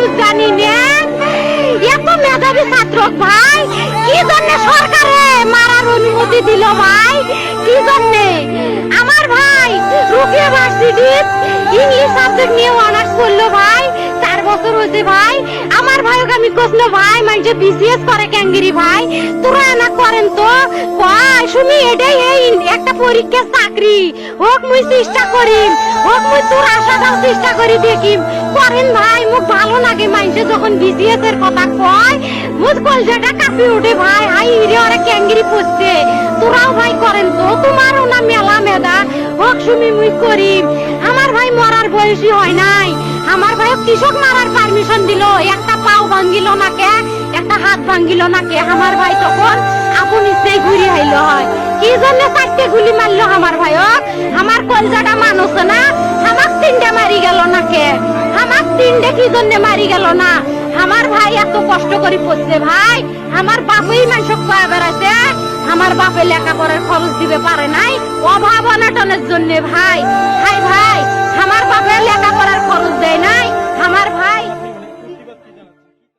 মানুষ জানি এত মেধাবী ছাত্র ভাই, কি জন্য সরকারে মারার অনুমতি দিল ভাই? কি জন্য? আমার ভাই রুকিয়া ভার্সিটি, ইংলিশ সাবজেক্ট নিয়ে অনার্স করল ভাই, চার বছর হয়েছে ভাই। আমার ভাইকে আমি কইলো ভাই মানে বিসিএস করে ক্যাঙ্গিরি ভাই? তোরা না করেন তো? ভাই, শুনি, এটাই এই একটা পরীক্ষা চাকরি। হোক মুই চেষ্টা করি হোক মুই তোর আশাটাও চেষ্টা করি দেখি করেন ভাই মুখ ভালো লাগে মাইনসে যখন বিসিএস কথা কয়। মুখ কলজাটা কাঁপি উঠে ভাই, হাই রে ওরা ক্যাঙ্গিরি পড়ছে তোরাও ভাই করেন তো, তোমারও না মেলা মেদা হোক শুনি মুই করি আমার ভাই মরার বয়সী হয় নাই। আমার ভাই কৃষক মারার পারমিশন দিল, একটা পাও ভাঙ্গিল না কে একটা হাত ভাঙ্গিল না কে আমার ভাই তখন আপন ইচ্ছেই ঘুরি আইলো হয়। কি জন্য চারটে গুলি মারলো আমার ভাইক আমার কলজাটা তিনটে কি জন্য মারি গেল না। আমার ভাই এত কষ্ট করে পড়ছে ভাই। আমার বাপই মানুষ কয়া বেড়াইছে। আমার বাপে লেখাপড়ার খরচ দিবে পারে নাই। অভাব অনাটনের জন্য ভাই। ভাই ভাই।